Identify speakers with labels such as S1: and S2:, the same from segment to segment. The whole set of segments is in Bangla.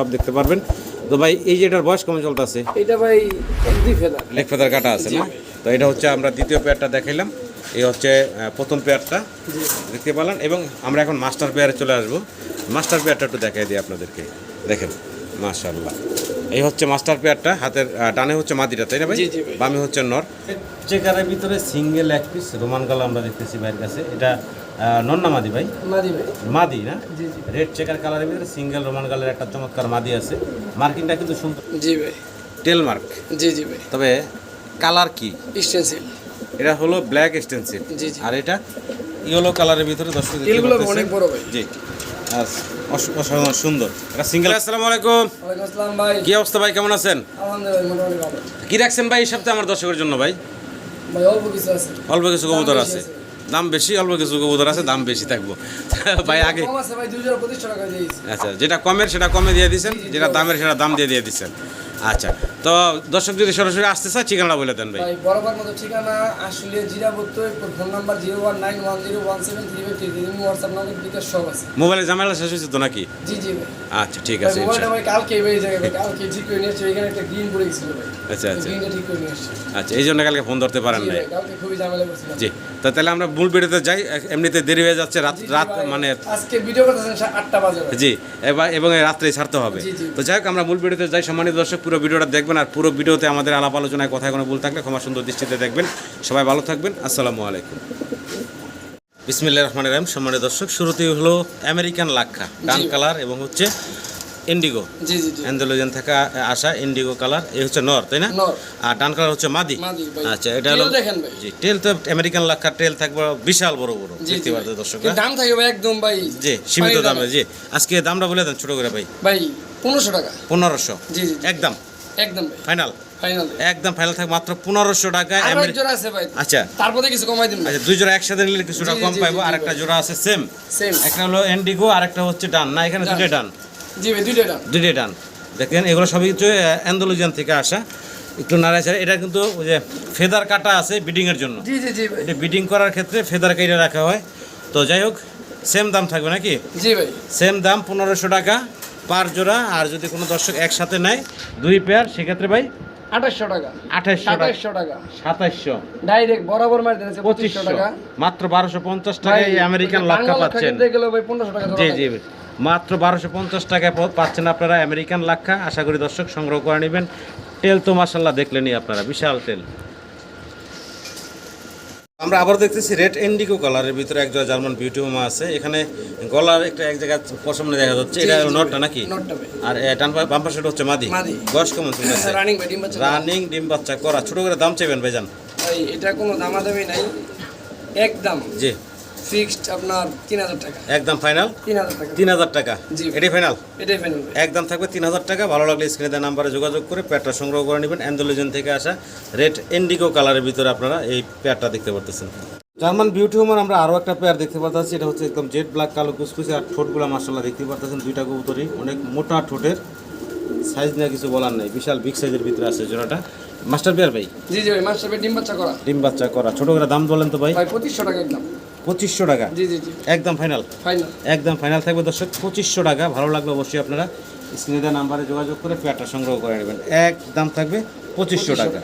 S1: সব দেখতে পারবেন। তো ভাই এই যে এটার বয়স কেমন চলতেছে?
S2: এটা ভাই দুই ফেদার
S1: লেগ ফেদার কাটা আছে না? তো এটা হচ্ছে আমরা দ্বিতীয় পেয়ারটা দেখাইলাম। এই হচ্ছে প্রথম পেয়ারটা দেখতে পেলাম এবং আমরা এখন মাস্টার পেয়ারে চলে আসব। মাস্টার পেয়ারটা একটু দেখাই দিই আপনাদেরকে। দেখেন মাশাল্লাহ এই হচ্ছে মাস্টার পেয়ারটা হাতের ডানে হচ্ছে মাদিটা তাই না ভাই। বামে হচ্ছে নর। চেকারের ভিতরে সিঙ্গেল এক পিস রোমান গালা আমরা দেখতেছি ভাইয়ের কাছে। এটা আহ, নর না মাদি ভাই?
S2: মাদি ভাই।
S1: মাদি না?
S2: জি জি।
S1: রেড চেকার কালারের ভিতরে সিঙ্গেল রোমান গালের একটা চমৎকার মাদি আছে। মার্কিংটা কিন্তু সুন্দর।
S2: জি ভাই।
S1: টেল মার্ক
S2: জি জি ভাই।
S1: তবে কালার কি?
S2: স্টেন্সিল
S1: এটা হলো ব্ল্যাক
S2: জি।
S1: আর এটা ইয়েলো কালারের ভিতরে দর্শক।
S2: অনেক বড় ভাই।
S1: জি। আর অস- অসাধারণ সুন্দর। এটা সিঙ্গেল আসসালামু আলাইকুম।
S2: আসসালাম ভাই।
S1: কি অবস্থা ভাই? কেমন আছেন?
S2: আলহামদুলিল্লাহ
S1: কি রাখছেন ভাই এই সপ্তাহে আমার দর্শকের জন্য ভাই?
S2: অল্প কিছু আছে।
S1: অল্প কিছু কবুতর আছে। দাম বেশি অল্প কিছু কবুতর আছে দাম বেশি থাকব। ভাই আগে আচ্ছা যেটা কমের সেটা কমে দিয়ে দিচ্ছেন যেটা দামের সেটা দাম দিয়ে দিয়ে দিচ্ছেন আচ্ছা। তো দর্শক যদি সরাসরি আসতে চায় ঠিকানাটা বলে দেন ভাই।
S2: বরাবর মতো ঠিকানা আসলে জিরা বত্তর phone number zero one nine one zero one seven three three WhatsApp number bKash সব আছে।
S1: মোবাইলে ঝামেলা শেষ হয়েছে তো নাকি?
S2: জি জি
S1: আচ্ছা ঠিক আছে।
S2: ভাই কালকে যাবে ভাই কালকে ঠিক করে নিয়ে এখানে একটা গ্রিন পড়ে গেছিল ভাই।
S1: আচ্ছা আচ্ছা।
S2: ঠিক করে নিয়ে
S1: আচ্ছা এই জন্য কালকে ফোন ধরতে পারেন
S2: ভাই কালকে খুবই ঝামেলা করছিলাম
S1: জি। তো তাহলে আমরা মূল ভিডিওতে যাই এমনিতে দেরি হয়ে যাচ্ছে রাত রাত মানে
S2: আজকে ভিডিও আটটা বাজে।
S1: জি এবার এবং এই রাত্রেই ছাড়তে হবে। তো যাই হোক আমরা মূল ভিডিওতে যাই। সম্মানিত দর্শক পুরো ভিডিওটা দেখবেন আর পুরো ভিডিওতে আমাদের আলাপ আলোচনায় কথায় কোনো ভুল থাকলে ক্ষমা সুন্দর দৃষ্টিতে দেখবেন। সবাই ভালো থাকবেন। আসসালামু আলাইকুম। বিসমিল্লাহ রহমান রহিম। সম্মানিত দর্শক শুরুতেই হলো আমেরিকান লাক্ষা ডান কালার এবং হচ্ছে ইন্ডিগো
S2: জি জি জি।
S1: অ্যান্ডোলোজেন থেকে আসা ইন্ডিগো কালার এই হচ্ছে নর তাই না? আর ডান কালার হচ্ছে মাদি আচ্ছা এটা হলো
S2: টেল
S1: জি টেল তো আমেরিকান লাক্ষা টেল থাকবে বিশাল বড় বড় দেখতে
S2: ভাই।
S1: দর্শক
S2: দাম থাকে ভাই একদম ভাই
S1: জি সীমিত দামে জি। আজকে দামটা বলে দেন ছোট করে ভাই।
S2: ভাই পনেরোশো টাকা।
S1: পনেরোশো?
S2: জি জি
S1: একদম?
S2: একদম
S1: ফাইনাল একদম ফাইনাল থাকবে মাত্র পনেরোশো
S2: ভাই।
S1: আচ্ছা।
S2: তারপরে কিছু কমাই দিন
S1: আচ্ছা দুই জোড়া একসাথে নিলে কিছুটা কম পাইবো। আর একটা জোড়া আছে সেম একটা হলো এন্ডিগো আর একটা হচ্ছে ডান। না এখানে। দুটোই ডান।
S2: জি ভাই দুইটা
S1: ডান। দেখেন এগুলো সবই অ্যান্ডোলজিয়ান থেকে আসা। একটু নাড়াচাড়া এটা কিন্তু ওই যে ফেদার কাটা আছে বিডিংয়ের জন্য।
S2: জি জি জি
S1: এটা বিডিং করার ক্ষেত্রে ফেদার কেটে রাখা হয়। তো যাই হোক সেম দাম থাকবে নাকি?
S2: জি ভাই।
S1: সেম দাম পনেরোশো টাকা পার জোড়া। আর যদি কোনো দর্শক একসাথে নেয় দুই পেয়ার সেক্ষেত্রে ভাই
S2: আঠাশশো টাকা।
S1: আঠাশশো
S2: সাতাশশো টাকা।
S1: সাতাশশো
S2: ডাইরেক্ট বরাবর মার দিয়েছে পঁচিশশো
S1: পঁচিশশো।
S2: টাকা।
S1: মাত্র বারোশো পঞ্চাশ টাকায় আমেরিকান লাক্কা পাচ্ছেন। জি জি মাত্র বারোশো পঞ্চাশ টাকায় পাচ্ছেন আপনারা আমেরিকান লাক্ষা। আশা করি দর্শক সংগ্রহ করে নেবেন। তেল তো মাসাল্লাহ দেখলেনই আপনারা বিশাল তেল। আমরা আবার দেখতেছি রেড ইন্ডিগো কালারের ভিতরে একজন জার্মান বিউটি হোমা আছে। এখানে গলার একটা এক জায়গায় পশমনে দেখা যাচ্ছে। এটা নটটা নাকি? আর ডান পা- বাম পাশে হচ্ছে মাদি।
S2: মাদি।
S1: বয়স কেমন চলতেছে
S2: রানিং ডিম বাচ্চা
S1: রানিং ডিম বাচ্চা করা। ছোট করে দাম চাইবেন ভাইজান?
S2: ভাই এটা কোনো দামাদামি নাই। একদম।
S1: জি।
S2: ফিক্সড আপনার তিন হাজার টাকা।
S1: একদম ফাইনাল?
S2: তিন হাজার টাকা।
S1: তিন হাজার টাকা?
S2: জি।
S1: এটাই ফাইনাল?
S2: এটাই ফাইনাল
S1: একদম থাকবে তিন হাজার টাকা। ভালো লাগলে স্ক্রিনে দেওয়া নাম্বারে যোগাযোগ করে পেয়ারটা সংগ্রহ করে নেবেন। অ্যান্ডোলোজেন থেকে আসা রেড ইন্ডিগো কালারের ভিতরে আপনারা এই পেয়ারটা দেখতে পারতেছেন। জার্মান বিউটি হোমার আমরা আরও একটা পেয়ার দেখতে পাচ্ছি এটা হচ্ছে একদম জেড ব্ল্যাক কালো কুচকুচে আর ঠোঁটগুলো মার্শাল্লাহ দেখতে পারতেছেন। দুইটা কবুতরই অনেক মোটা ঠোঁটের। সাইজ নিয়ে কিছু বলার নাই। বিশাল বিগ সাইজের ভিতরে আছে জোড়াটা। মাস্টার পেয়ার ভাই?
S2: জি জি ভাই। মাস্টার ভাই ডিম বাচ্চা করা।
S1: ডিম বাচ্চা করা। ছোটো করে দাম বলেন তো ভাই।
S2: ভাই পঁচিশশো টাকা একদম।
S1: পঁচিশশো টাকা।
S2: জি জি জি।
S1: একদম ফাইনাল।
S2: ফাইনাল।
S1: একদম ফাইনাল থাকবে দর্শক পঁচিশশো টাকা। ভালো লাগবে অবশ্যই আপনারা স্ক্রিনে নাম্বারে যোগাযোগ করে পেয়ারটা সংগ্রহ করে নেবেন। এক দাম থাকবে পঁচিশশো টাকা।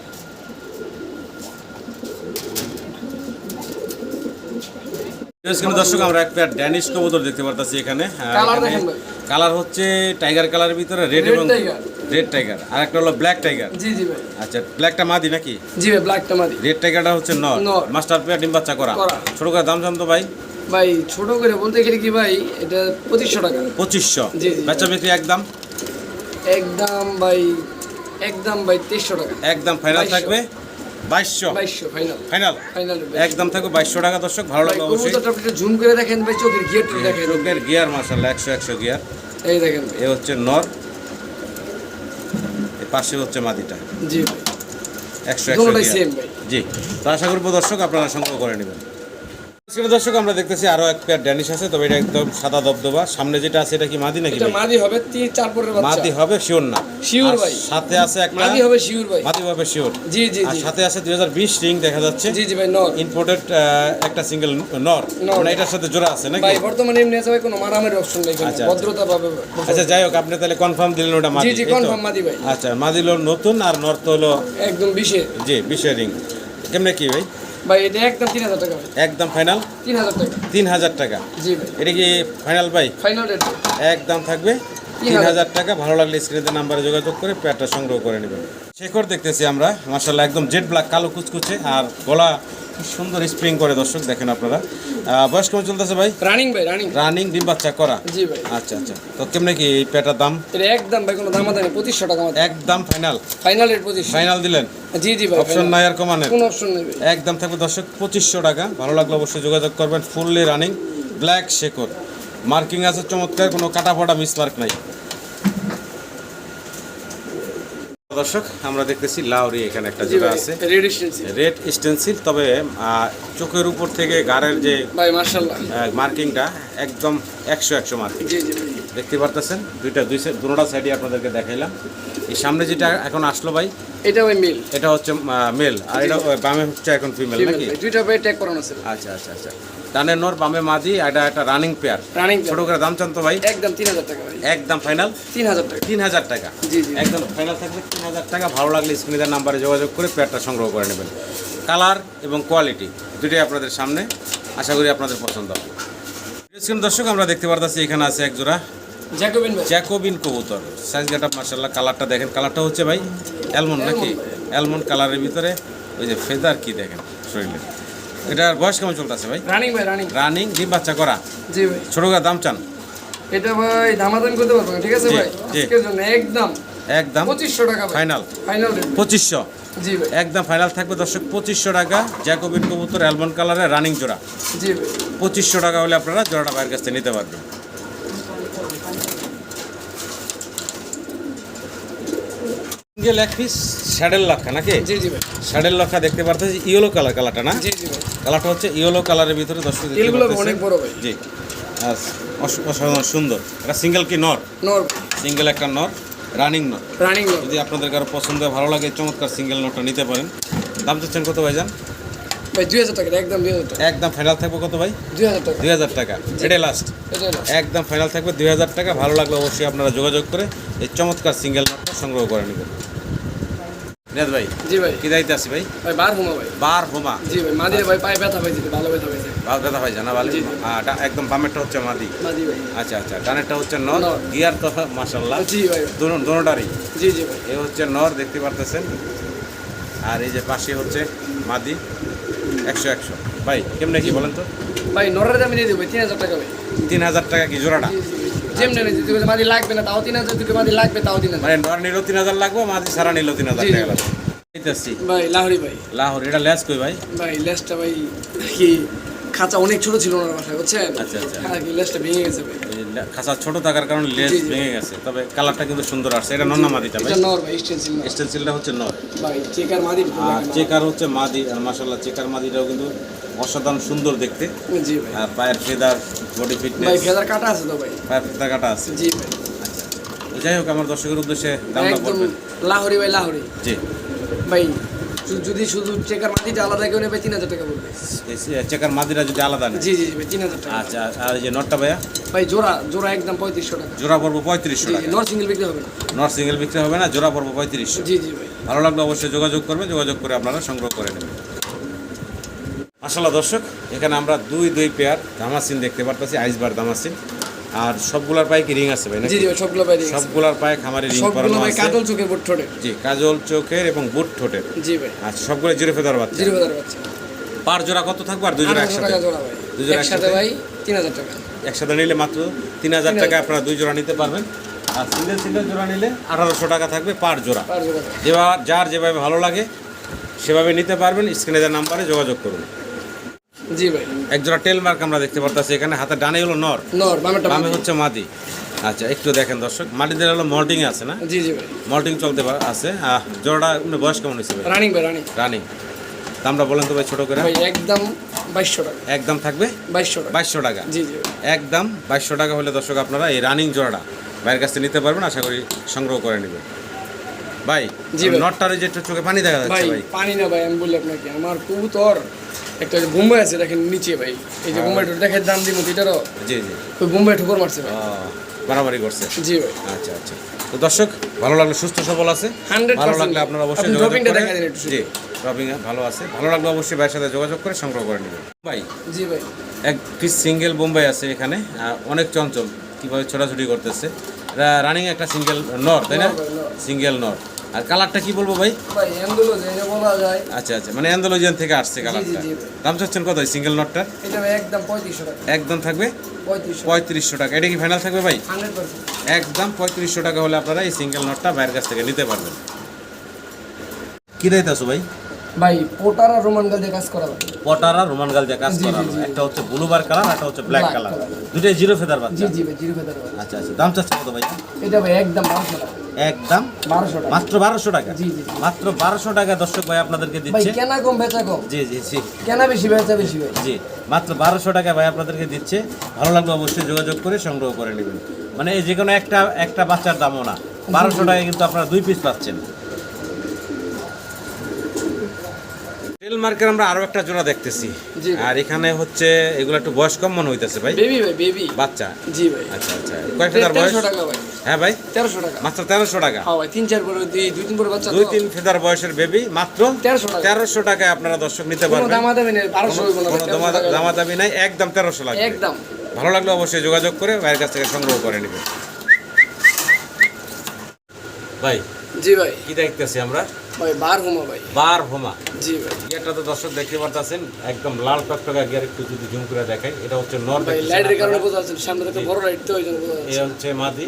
S1: দর্শক আমরা এক পেয়ার ড্যানিশ কবুতর দেখতে পারতেছি এখানে। কালার হচ্ছে টাইগার কালারের ভিতরে রেড এবং। রেড টাইগার আর একটা হলো ব্ল্যাক টাইগার
S2: জি জি ভাই।
S1: আচ্ছা ব্ল্যাকটা মাদি নাকি?
S2: জি ভাই ব্ল্যাকটা মাদি।
S1: রেড টাইগারটা হচ্ছে নর। মাস্টার পেয়ার ডিম বাচ্চা করা। ছোট করে দাম জান তো ভাই।
S2: ভাই ছোট করে বলতে গেলে কি ভাই এটা পঁচিশশো টাকা।
S1: পঁচিশশো।
S2: জি, জি।
S1: বেচা বিক্রি একদম?
S2: একদম ভাই একদম ভাই তেইশশো টাকা।
S1: একদম ফাইনাল থাকবে? বাইশশো।
S2: বাইশশো ফাইনাল
S1: ফাইনাল
S2: ফাইনাল
S1: একদম থাকবে বাইশশো টাকা দর্শক ভালো লাগবে অবশ্যই।
S2: জুম করে দেখেন ভাই চোখের গিয়ারটা দেখেন।
S1: চোখের গিয়ার মার্শাল্লাহ একশো একশো গিয়ার
S2: এই দেখেন
S1: এ হচ্ছে নর। পাশে হচ্ছে মাদিটা
S2: জি
S1: একশো একশো জি। তো আশা করব দর্শক আপনারা সংগ্রহ করে নেবেন। সেটা দর্শক আমরা দেখতেছি আরও এক পেয়ার ড্যানিশ আছে তবে এটা একদম সাদা দবদবা। সামনে যেটা আছে এটা কি মাদি নাকি
S2: এটা মাদি হবে তিন চার পরের বাচ্চা।
S1: মাদি হবে শিওর না। আর
S2: ভাই।
S1: সাথে আছে একটা
S2: মাদি হবে শিউর ভাই।
S1: মাদি হবে শিওর
S2: জি জি
S1: আর সাথে আছে দুই হাজার বিশ রিং দেখা যাচ্ছে।
S2: জি জি ভাই নর।
S1: ইম্পোর্টেড একটা সিঙ্গেল নর। মানে এটার সাথে জোড়া আছে নাকি?
S2: ভাই বর্তমানে এমনি আছে ভাই কোনো মারামারি অপশন নেই।
S1: আচ্ছা, আচ্ছা।
S2: ভদ্রতা পাবে।
S1: আচ্ছা যাই হোক আপনি তাহলে কনফার্ম দিলেন ওটা মাদি
S2: জি জি কনফার্ম মাদি ভাই।
S1: আচ্ছা মাদি হলো নতুন আর নর তো হলো
S2: একদম বিশে।
S1: জি বিশের রিং কেমনে কি ভাই?
S2: ভাই এটা একদম তিন হাজার টাকা
S1: একদম ফাইনাল
S2: তিন হাজার টাকা।
S1: তিন হাজার টাকা।
S2: জি ভাই।
S1: এটা কি ফাইনাল ভাই?
S2: ফাইনাল রেট
S1: একদম থাকবে?
S2: তিন হাজার।
S1: টাকা ভালো লাগলে স্ক্রিনের নাম্বারে যোগাযোগ করে প্যাডটা সংগ্রহ করে নেবেন। শেখর দেখতেছি আমরা মার্শাল্লাহ একদম জেড ব্ল্যাক কালো কুচকুচে আর গলা কি সুন্দর স্প্রিং করে দর্শক দেখেন আপনারা। বয়স কেমন চলতেছে ভাই?
S2: রানিং ভাই রানিং
S1: রানিং ডিম বাচ্চা করা?
S2: জি ভাই।
S1: আচ্ছা আচ্ছা। তো কেমনে কি এই প্যাটার দাম?
S2: এটা একদম ভাই কোনো দামাদামি পঁচিশশো টাকা আমাদের
S1: একদম ফাইনাল
S2: ফাইনাল রেট পঁচিশ
S1: ফাইনাল দিলেন?
S2: জি জি ভাই
S1: অপশন নাই আর কমানের?
S2: কোনো অপশন নেই
S1: একদম থাকবে দর্শক পঁচিশশো টাকা। ভালো লাগলে অবশ্যই যোগাযোগ করবেন ফুললি রানিং ব্ল্যাক শেকর মার্কিং আছে চমৎকার কোনো কাটা ফাটা মিস মার্ক নাই। দর্শক আমরা দেখতেছি লাউরি এখানে একটা জোড়া আছে।
S2: রেড স্টেন্সি
S1: স্টেন্সিল তবে চোখের উপর থেকে গাড়ের যে মার্কিংটা একদম একশো একশো মার্কিং। দেখতে পারতেছেন? দুইটা দুই সাইড দুটোটা সাইডে আপনাদেরকে দেখাইলাম। এই সামনে যেটা এখন আসলো ভাই
S2: এটা ওই মেল
S1: এটা হচ্ছে মেল আর এটা বামে হচ্ছে এখন ফিমেল নাকি?
S2: দুইটা ভাই ট্যাগ করানো আছে
S1: আচ্ছা আচ্ছা আচ্ছা। ডানে নর বামে মাদি এটা একটা রানিং পেয়ার
S2: রানিং
S1: ছোট করে দাম চান তো ভাই?
S2: একদম তিন হাজার টাকা ভাই।
S1: একদম ফাইনাল
S2: তিন হাজার টাকা।
S1: তিন হাজার টাকা।
S2: জি জি।
S1: একদম ফাইনাল থাকবে তিন হাজার টাকা। ভালো লাগলে স্ক্রিনের নাম্বারে যোগাযোগ করে পেয়ারটা সংগ্রহ করে নেবেন। কালার এবং কোয়ালিটি দুটোই আপনাদের সামনে। আশা করি আপনাদের পছন্দ হবে। দর্শক আমরা দেখতে পারতেছি এখানে আছে এক জোড়া
S2: জ্যাকোবিন
S1: জ্যাকোবিন কবুতর। সাইজ গেট আপ মার্শাল্লাহ কালারটা দেখেন। কালারটা হচ্ছে ভাই অ্যালমন্ড নাকি? অ্যালমন্ড কালারের ভিতরে ওই যে ফেদার কি দেখেন? শরীরে এটার বয়স কেমন চলতেছে ভাই?
S2: রানিং ভাই রানিং
S1: রানিং ডিম বাচ্চা করা।
S2: জি ভাই।
S1: ছোট দাম চান?
S2: এটা ভাই দামাদামি করতে পারব ঠিক আছে ভাই? আজকের জন্য একদম
S1: একদম
S2: পঁচিশশো টাকা
S1: ফাইনাল।
S2: ফাইনাল
S1: পঁচিশশো।
S2: জি ভাই।
S1: একদম ফাইনাল থাকবে দর্শক পঁচিশশো টাকা জ্যাকোবিন কবুতর অ্যালমন্ড কালারের রানিং জোড়া।
S2: জি ভাই।
S1: পঁচিশশো টাকা হলে আপনারা জোড়াটা বাইরের কাছ থেকে নিতে পারবেন। সিঙ্গেল এক পিস স্যাডেল নাকি?
S2: জি জি ভাই।
S1: স্যাডেল লক্ষা দেখতে পারতেছি ইয়েলো কালার কালারটা না?
S2: জি জি ভাই।
S1: কালারটা হচ্ছে ইয়েলো কালারের ভিতরে দর্শক
S2: অনেক বড় ভাই।
S1: জি। অসাধারণ সুন্দর। এটা সিঙ্গেল কি নর?
S2: নর
S1: সিঙ্গেল একটা নর। রানিং নর
S2: রানিং নর
S1: যদি আপনাদের কারও পছন্দ হয়, ভালো লাগে চমৎকার সিঙ্গেল নোটটা নিতে পারেন। দাম চাচ্ছেন কত ভাই যান
S2: ভাই দুই হাজার টাকা একদম দুই হাজার টাকা।
S1: একদম ফাইনাল থাকবে কত ভাই?
S2: দুই হাজার টাকা।
S1: দুই হাজার টাকা। এটাই লাস্ট একদম ফাইনাল থাকবে দুই হাজার টাকা। ভালো লাগলে অবশ্যই আপনারা যোগাযোগ করে এই চমৎকার সিঙ্গেল নোটটা সংগ্রহ করে নেবেন। ভাই
S2: জি ভাই।
S1: কি দায়িত্বে আছি ভাই?
S2: ভাই বার হুমা ভাই।
S1: বার হোমা।
S2: জি ভাই মাদিরে ভাই পায়ে ব্যথা পাইছে ভালো ব্যথা পাইছে।
S1: কথা ভাই জানা ভালো? একদম বামেরটা হচ্ছে মাদি। আচ্ছা আচ্ছা ডানেরটা হচ্ছে নর। গিয়ার তো মাসাল্লাহ দোনোটারই।
S2: জি জি
S1: এ হচ্ছে নর দেখতে পারতেছেন? আর এই যে পাশে হচ্ছে মাদি একশো একশো। ভাই কেমনে কি বলেন তো?
S2: ভাই নরের দামে দিয়ে দেবো তিন হাজার টাকা ভাই।
S1: তিন হাজার টাকা কি জোড়াটা?
S2: যেমনি মাদি লাগবে না তাও তিন হাজার যদি মাদি লাগবে তাও তিন হাজার।
S1: মানে নর নিলেও তিন হাজার লাগবে মাদি সারা নিলেও তিন হাজার। টাকা লাগবে।
S2: ভাই লাহরি ভাই।
S1: লাহোর এটা লেস কই ভাই?
S2: ভাই লেসটা ভাই কি খাঁচা অনেক ছোট ছিল ওনার বাসায় বুঝছেন?
S1: আচ্ছা, আচ্ছা।
S2: কি লেসটা ভেঙে গেছে ভাই।
S1: খাঁচা ছোট থাকার কারণে লেস
S2: জি, জি।
S1: ভেঙে গেছে তবে কালারটা কিন্তু সুন্দর আসছে। এটা নন্না মাদিটা ভাই?
S2: এটা নর ভাই স্টেনসিল
S1: স্টেনসিলটা হচ্ছে নর।
S2: ভাই চেকার মাদি
S1: আর চেকার হচ্ছে মাদি আর মাসাল্লাহ চেকার মাদিটাও কিন্তু অসাধারণ সুন্দর দেখতে।
S2: জি ভাই।
S1: আর পায়ের ফেদার বডি
S2: ভাই
S1: ফিটনেস
S2: ফেদার কাটা আছে তো ভাই?
S1: পায়ের ফেদার কাটা আছে।
S2: জি ভাই।
S1: আচ্ছা। যাই হোক আমার দর্শকের উদ্দেশ্যে দামটা বলবেন।
S2: লাহরি ভাই লাহরি।
S1: জি।
S2: ভাই যদি শুধু চেকার মাটিটা আলাদা কেউ নেবে তিন হাজার টাকা বলবে।
S1: চেকার মাদিরা যদি আলাদা
S2: জি জি তিন হাজার টাকা।
S1: আচ্ছা আর যে নটটা ভাইয়া?
S2: ভাই জোড়া জোড়া একদম পঁয়ত্রিশশো টাকা।
S1: জোড়া পড়ব পঁয়ত্রিশশো টাকা।
S2: নর সিঙ্গেল বিক্রি হবে না।
S1: নট সিঙ্গেল বিক্রি হবে না জোড়া পড়ব পঁয়ত্রিশশো।
S2: জি জি ভাই।
S1: ভালো লাগলে অবশ্যই যোগাযোগ করবেন যোগাযোগ করে আপনারা সংগ্রহ করে নেবেন। আসলে দর্শক এখানে আমরা দুই দুই পেয়ার দামাসিন দেখতে পারতেছি আইসবার দামাসিন। আর সবগুলার পায়ে কি রিং আছে ভাই
S2: জি জি ভাই সবগুলো ভাই সব
S1: সবগুলার পায়ে খামারি রিং
S2: সবগুলো
S1: করানো
S2: ভাই
S1: আছে।
S2: কাজল চোখের বোট ঠোঁটে।
S1: জি কাজল চোখের এবং বুট ঠোঁটের
S2: জি ভাই।
S1: আচ্ছা সবগুলো জিরো ফেদার বাচ্চা।
S2: জিরো হাজার বাচ্চা।
S1: পার জোড়া কত থাকবে আর দুই জোড়া একসাথে?
S2: টাকা জোড়া একসাথে
S1: একসাথে?
S2: ভাই তিন হাজার টাকা।
S1: একসাথে নিলে মাত্র তিন হাজার
S2: তিন
S1: টাকা আপনারা দুই জোড়া নিতে পারবেন। আর সিঙ্গেল সিঙ্গেল জোড়া নিলে আঠারোশো টাকা থাকবে পার জোড়া।
S2: পার জোড়া।
S1: যেভাবে যার যেভাবে ভালো লাগে সেভাবে নিতে পারবেন। স্ক্রিনে দেওয়ার নাম্বারে যোগাযোগ করুন।
S2: জি ভাই।
S1: এক জোড়া টেল মার্ক আমরা দেখতে পারতেছি এখানে হাতে ডানে হলো নর।
S2: নর
S1: বামে হচ্ছে মাদি আচ্ছা একটু দেখেন দর্শক মাটিদের হলো মল্টিং আছে না?
S2: জি জি ভাই।
S1: মল্টিং চলতে পারে আছে। জোড়াটা বয়স কেমন হয়েছে
S2: রানিং ভাই রানিং।
S1: রানিং। দামটা বলেন তো ভাই ছোটো করে।
S2: ভাই একদম বাইশশো টাকা।
S1: একদম থাকবে?
S2: বাইশশো টাকা।
S1: বাইশশো টাকা।
S2: জি জি
S1: একদম বাইশশো টাকা হলে দর্শক আপনারা এই রানিং জোড়াটা ভাইয়ের কাছ থেকে নিতে পারবেন আশা করি সংগ্রহ করে নেবেন। ভাই
S2: জি।
S1: নটটারে যে একটু চোখে পানি দেখা যাচ্ছে ভাই।
S2: পানি না ভাই আমি বলি আপনাকে আমার কবুতর একটা বোম্বাই আছে দেখেন নিচে ভাই। এই যে বোম্বাই ঠোকর দেখেন দাম দিব এটারও
S1: জি জি।
S2: ওই বোম্বাই ঠোকর মারছে ভাই।
S1: বাড়াবাড়ি করছে।
S2: জি ভাই।
S1: আচ্ছা আচ্ছা। তো দর্শক ভালো লাগলে সুস্থ সবল আছে। ভালো লাগলে আপনারা অবশ্যই
S2: dropping দেখা দিন একটু
S1: জি ড্রপিং ভালো আছে। ভালো লাগলে অবশ্যই ভাইয়ের সাথে যোগাযোগ করে সংগ্রহ করে নেবেন। ভাই
S2: জি ভাই।
S1: এক পিস সিঙ্গেল বোম্বাই আছে এখানে। অনেক চঞ্চল কীভাবে ছোটাছুটি করতেছে। রানিং একটা সিঙ্গেল নর তাই না। সিঙ্গেল নর। আর কালারটা কি বলব ভাই?
S2: বলা
S1: আচ্ছা আচ্ছা মানে অ্যান্ডোলজিয়ান থেকে আসছে কালারটা
S2: জি, জি।
S1: দাম চাচ্ছেন কত সিঙ্গেল নটটা
S2: এটা একদম পঁয়ত্রিশশো টাকা।
S1: একদম থাকবে?
S2: পঁয়ত্রিশশো
S1: টাকা। এটা কি ফাইনাল থাকবে ভাই? একদম পঁয়ত্রিশশো টাকা হলে আপনারা এই সিঙ্গেল নটটা ভাইয়ের কাছ থেকে নিতে পারবেন। কি দিতেছো ভাই?
S2: ভাই পোটার রোমান গাল দিয়ে কাজ করা ভাই
S1: পটার আর রোমান গাল দিয়ে কাজ
S2: জি, জি,
S1: করা
S2: জি।
S1: একটা হচ্ছে ব্লুবার কালার একটা হচ্ছে ব্ল্যাক কালার। দুটাই জিরো ফেদার
S2: জি
S1: বাচ্চা।
S2: জি ভাই জিরো ফেদার
S1: আচ্ছা আচ্ছা। দাম চাচ্ছে কত ভাই?
S2: এটা ভাই একদম বারোশো টাকা।
S1: একদম মাত্র বারোশো টাকা। মাত্র বারোশো টাকা দর্শক ভাই আপনাদেরকে দিচ্ছে।
S2: কেনা কম বেচা কম?
S1: জি জি জি।
S2: কেনা বেশি বেচা বেশি
S1: জি মাত্র বারোশো টাকা ভাই আপনাদেরকে দিচ্ছে। ভালো লাগলে অবশ্যই যোগাযোগ করে সংগ্রহ করে নেবেন। মানে এই যে কোনো একটা একটা বাচ্চার দামও না। বারোশো টাকা কিন্তু আপনারা দুই পিস পাচ্ছেন। মার্কের আমরা আরও একটা জোড়া দেখতেছি। আর এখানে হচ্ছে এগুলো একটু বয়স কম মনে হইতেছে ভাই।
S2: বেবি ভাই বেবি
S1: বাচ্চা?
S2: জি ভাই।
S1: আচ্ছা আচ্ছা। তার বয়স?
S2: তেরোশো টাকা ভাই।
S1: হ্যাঁ ভাই।
S2: তেরোশো টাকা।
S1: মাত্র তেরোশো টাকা।
S2: হ্যাঁ ভাই তিন চার পরে দুই দুই তিন পরে বাচ্চা
S1: দুই তিন ফেদার বয়সের বেবি মাত্র
S2: 1300 টাকা।
S1: তেরোশো টাকায় আপনারা দর্শক নিতে পারবেন।
S2: দামা দামি নেই বারোশো হইব না
S1: কোনো দামা দামি নাই একদম তেরোশো লাগবে।
S2: একদম।
S1: ভালো লাগলে অবশ্যই যোগাযোগ করে ভাইয়ের কাছ থেকে সংগ্রহ করে নেবেন। ভাই
S2: জি ভাই।
S1: কি দেখতেছি আমরা?
S2: ভাই বার হুমা ভাই।
S1: বার হোমা।
S2: জি ভাই।
S1: গিয়ারটা তো দর্শক দেখতে পারতেছেন একদম লাল টকটকা গিয়ার একটু যদি জুম করে দেখাই এটা হচ্ছে নর
S2: ভাই লাইটের কারণে বোঝা যাচ্ছে সামনে থেকে বড় লাইট তো ওই জন্য বোঝা
S1: এই
S2: যাচ্ছে।
S1: হচ্ছে মাদি।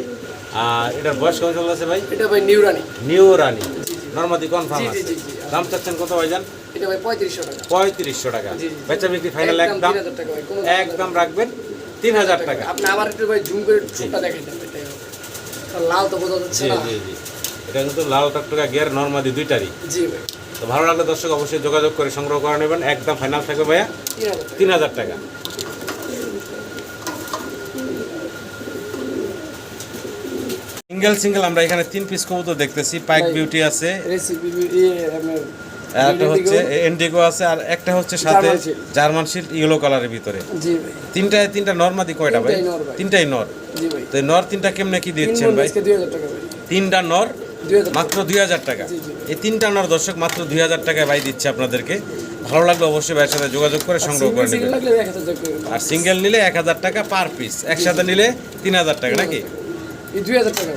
S1: আর এটার বয়স কেমন চলতেছে ভাই?
S2: এটা ভাই নিউ রানি।
S1: নিউ রানি। নর্মাদি কনফার্ম আছে। দাম চাচ্ছেন কত
S2: এটা ভাই টাকা।
S1: পঁয়ত্রিশশো টাকা।
S2: জি, জি।
S1: বেচা বিক্রি ফাইনাল একদম
S2: 3000
S1: একদম রাখবেন। তিন হাজার টাকা।
S2: আপনি আবার একটু ভাই জুম করে ছোটটা। আর লাল তো বোঝা যাচ্ছে
S1: জি জি জি। এটা কিন্তু লাল টকটকা গিয়ার নর্মাদি দুইটারই।
S2: জি ভাই।
S1: তো ভালো লাগলে দর্শক অবশ্যই যোগাযোগ করে সংগ্রহ করে নেবেন। একদম ফাইনাল থাকবে ভাইয়া
S2: তিন হাজার টাকা।
S1: সিঙ্গেল সিঙ্গেল আমরা এখানে তিন পিস কবুতর দেখতেছি। পাইক বিউটি আছে। একটা হচ্ছে এন্ডিগো আছে আর একটা হচ্ছে সাথে
S2: জার্মান শিল্ড।
S1: ইয়েলো কালারের ভিতরে। তিনটা তিনটা নর্মাদি কয়টা ভাই?
S2: তিনটাই নর
S1: নর। তো নর তিনটা কেমনে কি দিচ্ছেন ভাই। তিনটা নর মাত্র দুই হাজার টাকা। এই তিনটা নর দর্শক মাত্র দুই হাজার টাকায় ভাই দিচ্ছে আপনাদেরকে। ভালো লাগলে অবশ্যই ভাইয়ের সাথে যোগাযোগ করে সংগ্রহ করে নেবেন। আর সিঙ্গেল নিলে এক হাজার টাকা পার পিস একসাথে নিলে তিন হাজার টাকা নাকি?
S2: দুই হাজার টাকা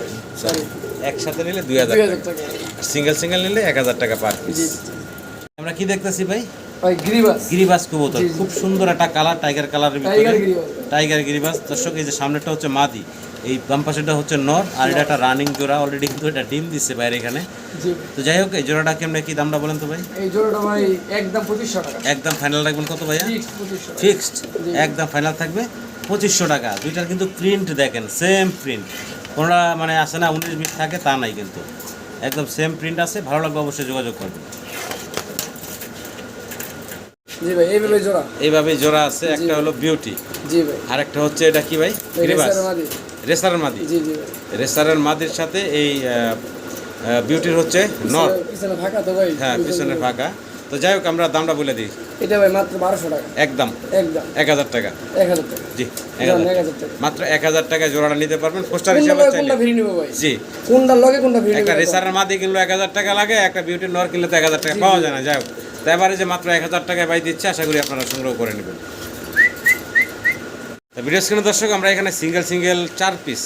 S1: একসাথে নিলে দুই হাজার টাকা। সিঙ্গেল সিঙ্গেল নিলে এক হাজার টাকা পার পিস। আমরা কি দেখতেছি ভাই?
S2: গ্রিবাস।
S1: কবুতর। খুব সুন্দর একটা কালার টাইগার কালারের ভিতরে।
S2: টাইগার গিরিবাস।
S1: টাইগার গিরিবাস। দর্শক এই যে সামনেটা হচ্ছে মাদি। এই বাম পাশেটা হচ্ছে নর আর এটা একটা রানিং জোড়া অলরেডি কিন্তু এটা ডিম দিচ্ছে বাইরে এখানে। তো যাই হোক এই জোড়াটা কেমনে কি দামটা বলেন তো ভাই?
S2: এই জোড়াটা ভাই একদম পঁচিশশো টাকা।
S1: একদম ফাইনাল রাখবেন কত ভাইয়া?
S2: টাকা।
S1: ফিক্সড একদম ফাইনাল থাকবে পঁচিশশো টাকা। দুইটার কিন্তু প্রিন্ট দেখেন সেম প্রিন্ট কোনটা মানে আসে না উনিশ বিশ থাকে তা নাই কিন্তু। একদম সেম প্রিন্ট আছে ভালো লাগবে অবশ্যই যোগাযোগ করবেন।
S2: জি ভাই এইভাবে জোড়া।
S1: এইভাবে জোড়া আছে একটা হলো বিউটি
S2: জি ভাই।
S1: আর একটা হচ্ছে এটা কি ভাই? রিভার্স
S2: রেসারের মাদি। জি জি।
S1: রেসারের মাদির সাথে এই বিউটির হচ্ছে নর
S2: পিছনে- পিছনে ফাঁকা তো ভাই
S1: হ্যাঁ পিছনের ফাঁকা। তো যাই হোক আমরা দামটা বলে দিই।
S2: এটা ভাই মাত্র বারোশো টাকা।
S1: একদম।
S2: একদম।
S1: এক হাজার টাকা।
S2: এক হাজার টাকা।
S1: জি এক হাজার
S2: টাকা।
S1: মাত্র এক হাজার টাকায় জোড়াটা নিতে পারবেন। পোস্টার হিসাবে
S2: লগে কোনটা ফ্রি নিবো ভাই?
S1: জি।
S2: কোনটার লগে কোনটা ফ্রি
S1: একটা রেসারের মাদি কিনলো এক হাজার টাকা লাগে একটা বিউটির নর কিনলে তো এক হাজার টাকা পাওয়া যায় না। যাই হোক তো এবারে যে মাত্র এক হাজার টাকায় বাই দিচ্ছে আশা করি আপনারা সংগ্রহ করে নেবেন। ভিডিও স্ক্রিনে দর্শক আমরা এখানে সিঙ্গেল সিঙ্গেল চার পিস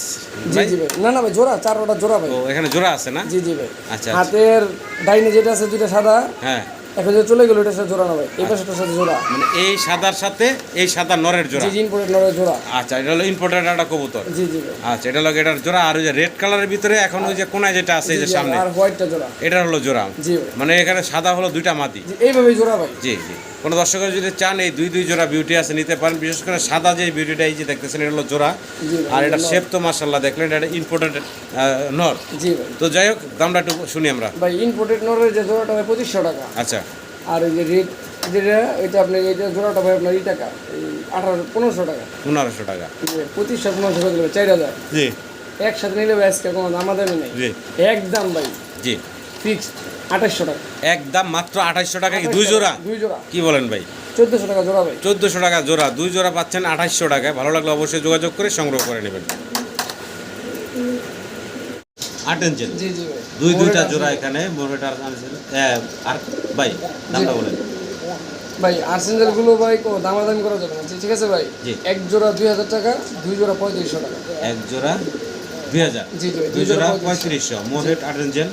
S2: জি জি ভাই। না না ভাই জোড়া চার ওটা জোড়া ভাই।
S1: তো এখানে জোড়া আছে না?
S2: জি জি ভাই।
S1: আচ্ছা,
S2: হাতের ডাইনে যেটা আছে দুইটা সাদা
S1: হ্যাঁ।
S2: এখন যে চলে গেল এটার সাথে জোড়া না ভাই। এই পাশেটার সাথে জোড়া।
S1: মানে এই সাদার সাথে এই সাদা নরের জোড়া।
S2: জি জি ইনপোর্টেড নড়ে জোড়া।
S1: আচ্ছা এটা হলো ইম্পোর্টেড একটা কবুতর।
S2: জি জি ভাই।
S1: আচ্ছা এটা হলো এটার জোড়া আর ওই যে রেড কালারের ভিতরে এখন ওই যে কোনায় যেটা আছে এই যে সামনে।
S2: আর হোয়াইটটা জোড়া।
S1: এটার হলো জোড়া।
S2: জি
S1: মানে এখানে সাদা হলো দুইটা মাটি।
S2: জি এইভাবে জোড়া ভাই।
S1: জি জি। কোনো দর্শকের যদি চান এই দুই দুই জোড়া বিউটি আছে নিতে পারেন বিশেষ করে সাদা যে বিউটিটা এই যে দেখতেছেন এটা হলো জোড়া। আর এটা শেপ তো মার্শাল্লাহ দেখলেন এটা ইম্পোর্টেড নর।
S2: জি ভাই।
S1: তো যাই হোক দামটা একটু শুনি আমরা।
S2: ভাই ইনপোর্টেড নড়ের যে জোড়াটা ভাই পঁচিশশো টাকা।
S1: আচ্ছা।
S2: আর ওই যে রেড যেটা এটা আপনার এটা জোড়াটা ভাই আপনার এই টাকা এই আঠারো পনেরোশো টাকা।
S1: পনেরোশো টাকা।
S2: যে পঁচিশশো পনেরোশো করে দেবে চার হাজার।
S1: জি।
S2: একসাথে নিলে আজকে কোনো দামাদামি নেই।
S1: জি।
S2: একদম ভাই।
S1: জি।
S2: ফিক্সড আঠাশশো টাকা।
S1: একদম মাত্র আঠাইশশো টাকা কি? দুই জোড়া?
S2: দুই জোড়া।
S1: কি বলেন ভাই?
S2: চোদ্দোশো টাকা জোড়া ভাই।
S1: চোদ্দোশো টাকা জোড়া। দুই জোড়া পাচ্ছেন আঠাইশশো টাকায়। ভালো লাগলে অবশ্যই যোগাযোগ করে সংগ্রহ করে নেবেন। আট ইঞ্চের? দুই দুইটা জোড়া এখানে। মোরেটার আর ভাই দামটা বলেন।
S2: ভাই আর্সেঞ্জেলগুলো ভাই দামাদামি করা যাবে না। ঠিক আছে ভাই? এক জোড়া দুই হাজার টাকা দুই জোড়া পঁয়ত্রিশশো টাকা।
S1: এক জোড়া দুই হাজার। দুই জোড়া পঁয়ত্রিশশো। মোরেট আট ইঞ্চের?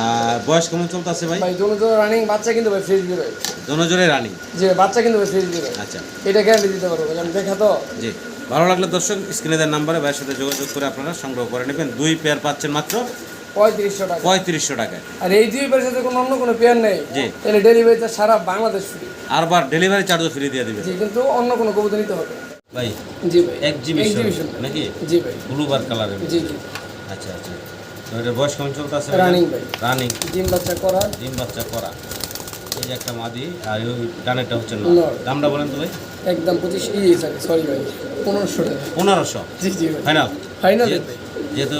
S1: আর বয়স কেমন চলতেছে ভাই?
S2: ভাই দোনো জোড়া রানিং বাচ্চা কিন্তু ভাই ফ্রিজ বেরোয়
S1: দোনো জোরে রানিং
S2: যে বাচ্চা কিন্তু ভাই ফ্রিজ বেরোয়
S1: আচ্ছা।
S2: এটা গ্যারান্টি দিতে পারব কারণ দেখা তো।
S1: জি। ভালো লাগলে দর্শক স্ক্রিনে দেওয়ার নাম্বারে ভাইয়ের সাথে যোগাযোগ করে আপনারা সংগ্রহ করে নেবেন। দুই পেয়ার পাচ্ছেন মাত্র
S2: পঁয়ত্রিশশো টাকা।
S1: পঁয়ত্রিশশো টাকায়।
S2: আর এই দুই পেয়ার সাথে কোনো অন্য কোনো পেয়ার নেই।
S1: জি।
S2: তাহলে ডেলিভারিটা সারা বাংলাদেশ ফ্রি
S1: আরবার ডেলিভারি চার্জও ফ্রি দিয়ে দিবেন
S2: জি কিন্তু অন্য কোনো কবুতর নিতে হবে।
S1: ভাই
S2: জি ভাই।
S1: এক্সিবিশন। নাকি?
S2: জি ভাই।
S1: ব্লু বার কালারের
S2: জি জি।
S1: আচ্ছা আচ্ছা। তো এটার বয়স কেমন চলতেছে
S2: Running ভাই।
S1: রানিং
S2: ডিম বাচ্চা করা।
S1: ডিম বাচ্চা করা। এই যে একটা মাদি আর ওই ডানেরটা হচ্ছে না দামটা বলেন তো ভাই।
S2: একদম পঁচিশ ই সরি ভাই পনেরোশো টাকা।
S1: পনেরোশো?
S2: জি জি
S1: ফাইনাল
S2: ফাইনাল
S1: যেহেতু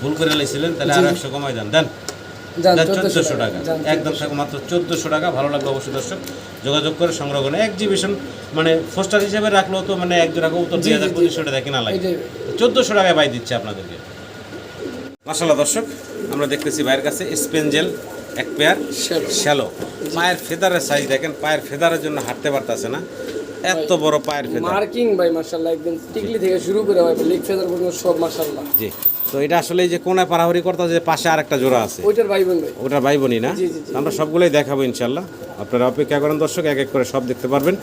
S1: ভুল করে লাইছিলেন তাহলে আর একশো কমাই দেন। দেন? চোদ্দোশো টাকা। একদম থাকবে মাত্র চোদ্দোশো টাকা। ভালো লাগবে অবশ্যই দর্শক যোগাযোগ করে সংগ্রহ করেন। এক্সিবিশন মানে পোস্টার হিসেবে রাখলেও তো মানে এক জোড়া উত্তর দুই হাজার পঁচিশশো টাকা কিনা লাগে। চোদ্দোশো টাকায় বাই দিচ্ছে আপনাদেরকে। মাসাল্লাহ দর্শক আমরা দেখতেছি ভাইয়ের কাছে স্পেনজেল এক পেয়ার
S2: শ্যালো।
S1: পায়ের ফেদারের সাইজ দেখেন পায়ের ফেদারের জন্য হাঁটতে পারতেছে না। এত বড় পায়ের ফেদার।
S2: মার্কিং ভাই মার্শাল্লাহ একদম টিকলি থেকে শুরু করে ভাই লিগ ফেদার পর্যন্ত সব মার্শাল্লাহ
S1: জি তো এটা আসলে এই যে কোনায় পারাহরি করতে যে পাশে আরেকটা জোড়া আছে।
S2: ওইটার ভাই বোন ভাই।
S1: ওটা ভাই বোনই না। আমরা সবগুলোই দেখাবো ইনশাল্লাহ আপনারা অপেক্ষা করেন দর্শক এক এক করে সব দেখতে পারবেন।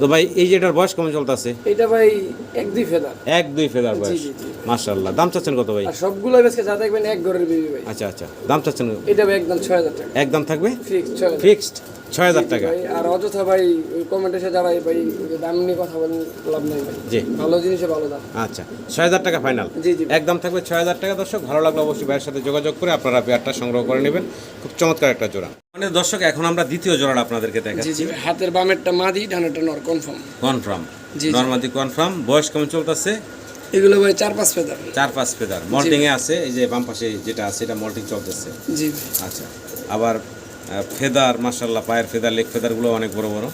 S1: তো ভাই এই যে এটার বয়স কেমন চলতেছে?
S2: এটা ভাই এক দুই ফেদার।
S1: এক দুই ফেদার বয়স। মাশাআল্লাহ। দাম চাচ্ছেন কত ভাই?
S2: সবগুলো আজকে যা দেখবেন এক ঘরের বেবি ভাই।
S1: আচ্ছা আচ্ছা। দাম চাচ্ছেন?
S2: এটা ভাই একদম ছয় হাজার টাকা।
S1: একদম থাকবে?
S2: ফিক্সড
S1: ফিক্সড ছয় হাজার টাকা।
S2: আর অযথা ভাই কমেন্ট এসে যারা ভাই দাম নিয়ে কথা বলেন লাভ নেই
S1: জি।
S2: ভালো জিনিসে ভালো দাম।
S1: আচ্ছা ছয় হাজার টাকা ফাইনাল
S2: জি, জি।
S1: একদম থাকবে ছয় হাজার টাকা। দর্শক ভালো লাগল অবশ্যই ভাইয়ের সাথে যোগাযোগ করে আপনারা পেয়ারটা সংগ্রহ করে নেবেন। খুব চমৎকার একটা জোড়া। মানে দর্শক এখন আমরা দ্বিতীয় জোড়াটা আপনাদেরকে দেখাচ্ছি।
S2: জি হাতের বামেরটা মাদি ডানেরটা নর কনফার্ম
S1: কনফার্ম। নর্মাদি কনফার্ম বয়স কেমন চলতেছে?
S2: এগুলো ভাই চার পাঁচ ফেদার।
S1: চার পাঁচ ফেদার। মল্টিং এ আছে এই যে বাম পাশে যেটা আছে এটা মল্টিং চলতেছে।
S2: জি
S1: আচ্ছা আবার ফেদার মার্শাল্লাহ পায়ের ফেদার লেগ ফেদারগুলো অনেক বড় বড়।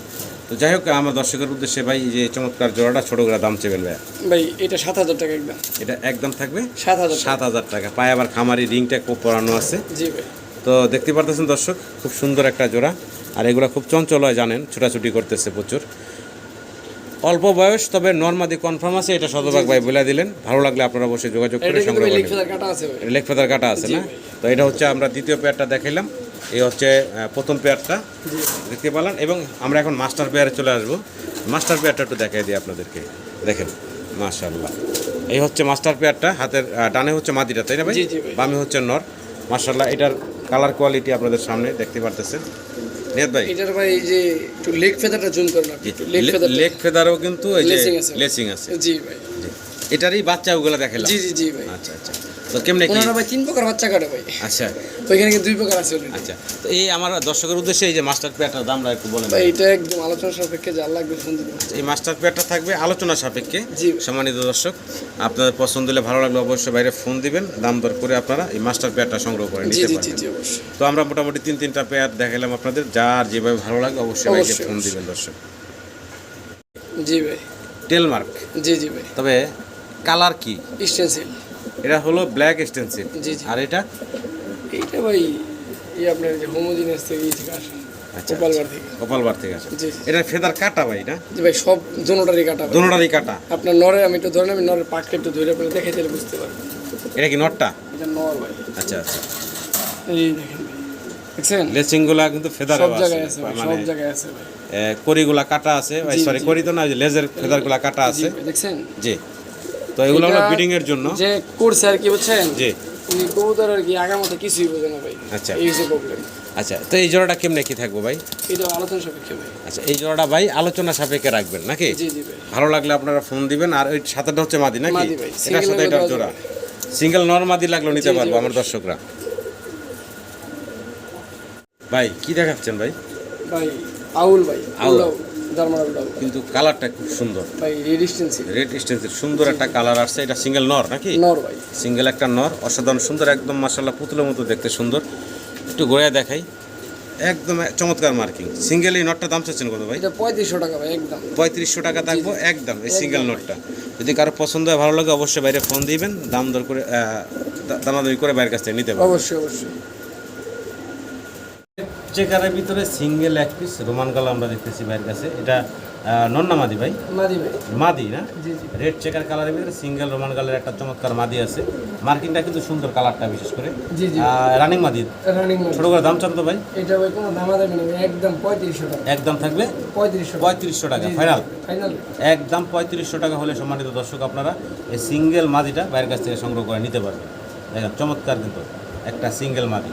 S1: তো যাই হোক আমার দর্শকের উদ্দেশ্যে ভাই এই যে চমৎকার জোড়াটা ছোট করে দাম চেবেন ভাই
S2: ভাই এটা সাত হাজার টাকা একদম।
S1: এটা একদম থাকবে?
S2: সাত হাজার
S1: সাত হাজার টাকা। পায়ে আবার খামারি রিংটা খুব পরানো আছে।
S2: জি ভাই।
S1: তো দেখতে পারতেছেন দর্শক খুব সুন্দর একটা জোড়া। আর এগুলো খুব চঞ্চল হয় জানেন ছোটাছুটি করতেছে প্রচুর। অল্প বয়স তবে নর্মাদি কনফার্ম আছে এটা শতভাগ ভাই বলে দিলেন। ভালো লাগলে আপনারা অবশ্যই যোগাযোগ করে সংগ্রহ করবেন
S2: আছে
S1: লেগ ফেদার কাটা আছে না? তো এটা হচ্ছে আমরা দ্বিতীয় পেয়ারটা দেখাইলাম। এই হচ্ছে প্রথম পেয়ারটা দেখতে পেলাম এবং আমরা এখন মাস্টার পেয়ারে চলে আসব। মাস্টার পেয়ারটা একটু দেখাই দিই আপনাদেরকে। দেখেন মাশাল্লাহ এই হচ্ছে মাস্টার পেয়ারটা হাতের ডানে হচ্ছে মাদিটা তাই না ভাই? বামে হচ্ছে নর। মাশাল্লাহ এটার কালার কোয়ালিটি আপনাদের সামনে দেখতে পারতেছেন। নিয়ত ভাই?
S2: এটার ভাই এই যে একটু লেগ ফেদারটা জুম করেন লেগ
S1: ফেদারও কিন্তু এই যে
S2: Lacing
S1: লেসিং আছে।
S2: জি ভাই।
S1: এটারই বাচ্চা ওগুলো দেখাইলাম
S2: জি জি জি ভাই।
S1: আচ্ছা আচ্ছা। তো কেমনে কি?
S2: ওনারা ভাই তিন প্রকার বাচ্চা কাটে ভাই।
S1: আচ্ছা।
S2: তো এখানে কিন্তু দুই প্রকার আছে
S1: আচ্ছা। তো এই আমার দর্শকের উদ্দেশ্যে এই যে মাস্টার পেয়ারটার দামটা একটু বলেন।
S2: ভাই এটা একদম আলোচনা সাপেক্ষে যা লাগবে ফোন
S1: এই মাস্টার পেয়ারটা থাকবে আলোচনা সাপেক্ষে। সম্মানিত দর্শক আপনাদের পছন্দ হলে ভালো লাগলে অবশ্যই বাইরে ফোন দিবেন। দাম দর করে আপনারা এই মাস্টার পেয়ারটা সংগ্রহ করে নিতে
S2: অবশ্যই।
S1: তো আমরা মোটামুটি তিন তিনটা পেয়ার দেখালাম আপনাদের। যার যেভাবে ভালো লাগে অবশ্যই
S2: অবশ্যই,
S1: ফোন দিবেন দর্শক।
S2: জি ভাই।
S1: টেলমার্ক।
S2: জি জি ভাই।
S1: তবে কালার কি?
S2: স্টেন্সিল
S1: এটা হলো ব্ল্যাক
S2: জি।
S1: আর এটা?
S2: এইটা ভাই এই আপনার যে হোমোজিনিয়াস থেকে এই থেকে আসা
S1: আচ্ছা,
S2: গোপালবার থেকে।
S1: কপালবার। এটা ফেদার কাটা ভাই না?
S2: জি ভাই সব কাটা ভাই।
S1: দোনোটারই কাটা।
S2: আপনার নরে আমি একটু ধরেন আমি নরের পাকটা একটু ধরে বুঝতে পারবেন।
S1: এটা কি নটটা?
S2: এটা নর ভাই।
S1: আচ্ছা আচ্ছা।
S2: এই দেখেন দেখছেন?
S1: লেসিংগুলা কিন্তু ফেদার
S2: সব জায়গায় আছে ভাই সব জায়গায় আছে ভাই।
S1: এ, কাটা আছে সরি। কড়ি তো না লেজের ফেদারগুলা কাটা আছে।
S2: দেখছেন?
S1: জি। তো এগুলো আমরা
S2: এটা
S1: বিডিং এর জন্য।
S2: যে করছে আর কি বুঝছেন?
S1: জি।
S2: উনি কবুতর আর কি আগামাতে কিছুই বোঝে না ভাই।
S1: আচ্ছা।
S2: এই হচ্ছে প্রবলেম
S1: আচ্ছা তো এই জোড়াটা কেমনে কি থাকব ভাই?
S2: এটা আলোচনা সাপেক্ষে ভাই।
S1: আচ্ছা এই জোড়াটা ভাই আলোচনা সাপেক্ষে রাখবেন নাকি?
S2: জি জি ভাই।
S1: ভালো লাগলে আপনারা ফোন দিবেন আর ওই সাথেটা হচ্ছে মাদি নাকি। এটার সাথে
S2: দেওয়া
S1: জোড়া। সিঙ্গেল নর মাদি লাগল নিতে পারব আমার দর্শকরা। ভাই কি দেখাচ্ছেন ভাই?
S2: ভাই আউল ভাই
S1: আউল। কিন্তু কালারটা খুব সুন্দর।
S2: ভাই
S1: রেড স্টেন্সের সুন্দর একটা কালার আসছে। এটা সিঙ্গেল নর নাকি?
S2: নর ভাই।
S1: সিঙ্গেল একটা নর অসাধারণ সুন্দর একদম মাসাল্লাহ পুতুলের মতো দেখতে সুন্দর। একটু গোড়ায় দেখাই। একদম চমৎকার মার্কিং সিঙ্গেল এই নটটা দাম চাচ্ছেন কত ভাই?
S2: পঁয়ত্রিশশো টাকা ভাই একদম।
S1: পঁয়ত্রিশশো টাকা থাকব একদম এই সিঙ্গেল নোটটা যদি কারও পছন্দ হয় ভালো লাগে অবশ্যই বাইরে ফোন দিবেন। দাম দর করে দামাদামি করে বাইরের কাছ থেকে নিতে পারবেন।
S2: অবশ্যই অবশ্যই।
S1: চেকারের ভিতরে সিঙ্গেল এক পিস রোমান গালা আমরা দেখতেছি বাইরের কাছে। এটা নন্না মাদি ভাই?
S2: মাদি
S1: না? রেড চেকার কালারের ভিতরে সিঙ্গেল রোমান গালের একটা চমৎকার মাদি আছে। মার্কিংটা কিন্তু সুন্দর কালারটা বিশেষ করে। রানিং মাদি।
S2: রানিং
S1: ছোট করে দাম চান তো ভাই?
S2: এটা ভাই কোনো দামা একদম পঁয়ত্রিশশো টাকা।
S1: একদম থাকবে
S2: পঁয়ত্রিশশো
S1: পঁয়ত্রিশশো টাকা ফাইনাল
S2: ফাইনাল
S1: একদম পঁয়ত্রিশশো টাকা হলে সম্মানিত দর্শক আপনারা এই সিঙ্গেল মাদিটা বাইরের কাছ থেকে সংগ্রহ করে নিতে পারবেন। দেখেন চমৎকার কিন্তু একটা সিঙ্গেল মাদি।